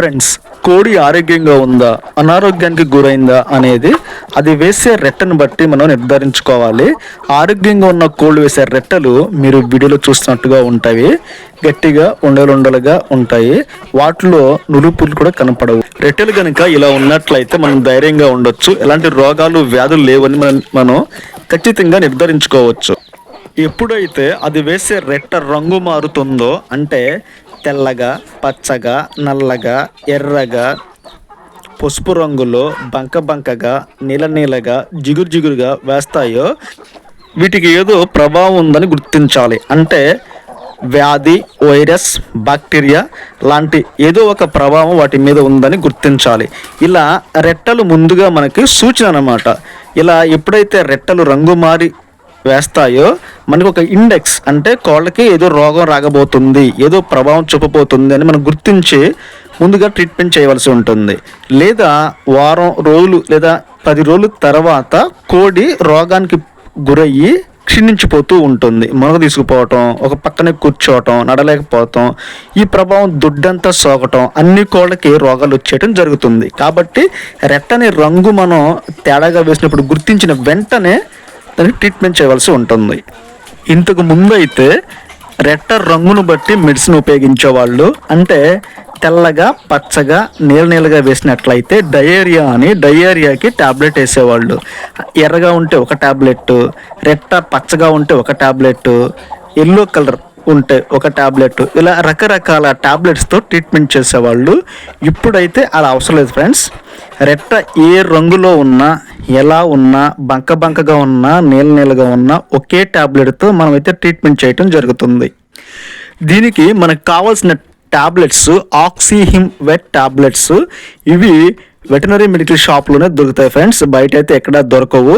Friends కోడి ఆరోగ్యంగా ఉందా అనారోగ్యానికి గురైందా అనేది అది వేసే రెట్టను బట్టి మనం నిర్ధారించుకోవాలి. ఆరోగ్యంగా ఉన్న కోళ్ళు వేసే రెట్టలు మీరు వీడియోలో చూస్తున్నట్టుగా ఉంటాయి. గట్టిగా ఉండలుండలుగా ఉంటాయి. వాటిలో నులుపులు కూడా కనపడవు. రెట్టెలు కనుక ఇలా ఉన్నట్లయితే మనం ధైర్యంగా ఉండొచ్చు. ఎలాంటి రోగాలు వ్యాధులు లేవని మనం మనం ఖచ్చితంగా నిర్ధారించుకోవచ్చు. ఎప్పుడైతే అది వేసే రెట్ట రంగు మారుతుందో అంటే తెల్లగా పచ్చగా నల్లగా ఎర్రగా పసుపు రంగులో బంక బంకగా నీల నీలగా జిగురు జిగురుగా వేస్తాయో వీటికి ఏదో ప్రభావం ఉందని గుర్తించాలి. అంటే వ్యాధి వైరస్ బాక్టీరియా లాంటి ఏదో ఒక ప్రభావం వాటి మీద ఉందని గుర్తించాలి. ఇలా రెట్టలు ముందుగా మనకి సూచన అన్నమాట. ఇలా ఎప్పుడైతే రెట్టలు రంగు మారి వేస్తాయో మనకు ఒక ఇండెక్స్ అంటే కోళ్ళకి ఏదో రోగం రాగబోతుంది ఏదో ప్రభావం చూపబోతుంది అని మనం గుర్తించి ముందుగా ట్రీట్మెంట్ చేయవలసి ఉంటుంది. లేదా వారం రోజులు లేదా పది రోజుల తర్వాత కోడి రోగానికి గురయ్యి క్షీణించిపోతూ ఉంటుంది. మునగ తీసుకుపోవటం ఒక పక్కనే కూర్చోవటం నడలేకపోవటం ఈ ప్రభావం దుడ్డంతా సోకటం అన్ని కోళ్ళకి రోగాలు వచ్చేయటం జరుగుతుంది. కాబట్టి రెట్టని రంగు మనం తేడాగా వేసినప్పుడు గుర్తించిన వెంటనే దానికి ట్రీట్మెంట్ చేయవలసి ఉంటుంది. ఇంతకు ముందు అయితే రెట్ట రంగును బట్టి మెడిసిన్ ఉపయోగించేవాళ్ళు. అంటే తెల్లగా పచ్చగా నీళ్ళ నీళ్ళగా వేసినట్లయితే డయేరియా అని డయేరియాకి టాబ్లెట్ వేసేవాళ్ళు. ఎర్రగా ఉంటే ఒక టాబ్లెట్ రెట్ట పచ్చగా ఉంటే ఒక ట్యాబ్లెట్ ఎల్లో కలర్ ఉంటే ఒక టాబ్లెట్ ఇలా రకరకాల ట్యాబ్లెట్స్తో ట్రీట్మెంట్ చేసేవాళ్ళు. ఇప్పుడైతే అలా అవసరం లేదు ఫ్రెండ్స్. రెట్ట ఏ రంగులో ఉన్నా ఎలా ఉన్నా బంక బంకగా ఉన్నా నీల నీలగా ఉన్నా ఒకే టాబ్లెట్తో మనమైతే ట్రీట్మెంట్ చేయటం జరుగుతుంది. దీనికి మనకు కావాల్సిన ట్యాబ్లెట్స్ ఆక్సిహిమ్ వెట్ ట్యాబ్లెట్స్ ఇవి వెటనరీ మెడికల్ షాప్లోనే దొరుకుతాయి ఫ్రెండ్స్. బయట అయితే ఎక్కడా దొరకవు.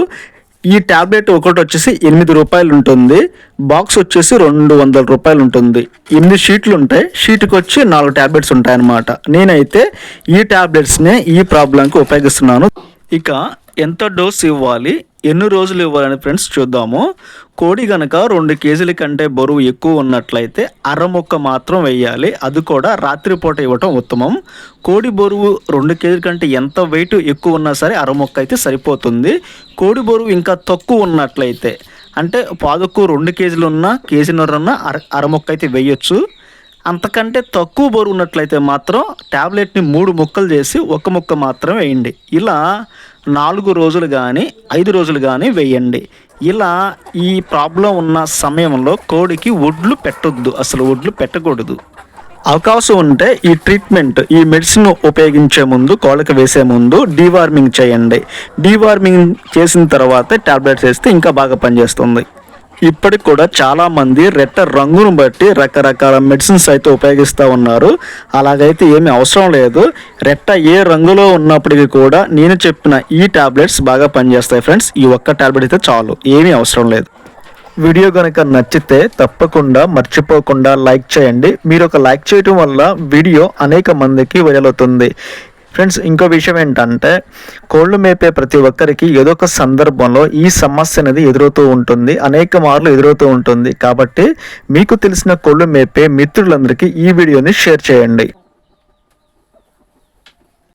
ఈ టాబ్లెట్ ఒకటి వచ్చేసి ఎనిమిది రూపాయలు ఉంటుంది బాక్స్ వచ్చేసి రెండు వందల రూపాయలు ఉంటుంది ఎనిమిది షీట్లు ఉంటాయి షీట్కి వచ్చి నాలుగు టాబ్లెట్స్ ఉంటాయి అన్నమాట నేనైతే ఈ ట్యాబ్లెట్స్నే ఈ ప్రాబ్లంకి ఉపయోగిస్తున్నాను. ఇక ఎంత డోస్ ఇవ్వాలి? ఎన్ని రోజులు ఇవ్వాలని ఫ్రెండ్స్ చూద్దాము. కోడి గనక రెండు కేజీల కంటే బరువు ఎక్కువ ఉన్నట్లయితే అర ముక్క మాత్రం వేయాలి. అది కూడా రాత్రిపూట ఇవ్వటం ఉత్తమం. కోడి బరువు రెండు కేజీల కంటే ఎంత వెయిట్ ఎక్కువ ఉన్నా సరే అర ముక్క అయితే సరిపోతుంది. కోడి బరువు ఇంకా తక్కువ ఉన్నట్లయితే అంటే పాదకు రెండు కేజీలు ఉన్న కేజీన్నర ఉన్న అర అర ముక్క అయితే వేయొచ్చు. అంతకంటే తక్కువ బరువు ఉన్నట్లయితే మాత్రం ట్యాబ్లెట్ని మూడు ముక్కలు చేసి ఒక ముక్క మాత్రం వేయండి. ఇలా నాలుగు రోజులు కానీ ఐదు రోజులు కానీ వేయండి. ఇలా ఈ ప్రాబ్లం ఉన్న సమయంలో కోడికి ఒడ్లు పెట్టొద్దు. అసలు ఒడ్లు పెట్టకూడదు. అవకాశం ఉంటే ఈ ట్రీట్మెంట్ ఈ మెడిసిన్ ఉపయోగించే ముందు కోళ్ళకి వేసే ముందు డీవార్మింగ్ చేయండి. డీవార్మింగ్ చేసిన తర్వాత టాబ్లెట్స్ వేస్తే ఇంకా బాగా పనిచేస్తుంది. ఇప్పటికి కూడా చాలామంది రెట్ట రంగును బట్టి రకరకాల మెడిసిన్స్ అయితే ఉపయోగిస్తూ ఉన్నారు. అలాగైతే ఏమీ అవసరం లేదు. రెట్ట ఏ రంగులో ఉన్నప్పటికీ కూడా నేను చెప్పిన ఈ టాబ్లెట్స్ బాగా పనిచేస్తాయి ఫ్రెండ్స్. ఈ ఒక్క టాబ్లెట్ అయితే చాలు. ఏమీ అవసరం లేదు. వీడియో కనుక నచ్చితే తప్పకుండా మర్చిపోకుండా లైక్ చేయండి. మీరు ఒక లైక్ చేయటం వల్ల వీడియో అనేక మందికి వైరల్ అవుతుంది. ఫ్రెండ్స్ ఇంకో విషయం ఏంటంటే కోళ్ళు మేపే ప్రతి ఒక్కరికి ఏదో ఒక సందర్భంలో ఈ సమస్య అనేది ఎదురవుతూ ఉంటుంది అనేక మార్లు ఎదురవుతూ ఉంటుంది. కాబట్టి మీకు తెలిసిన కోళ్ళు మేపే మిత్రులందరికీ ఈ వీడియోని షేర్ చేయండి.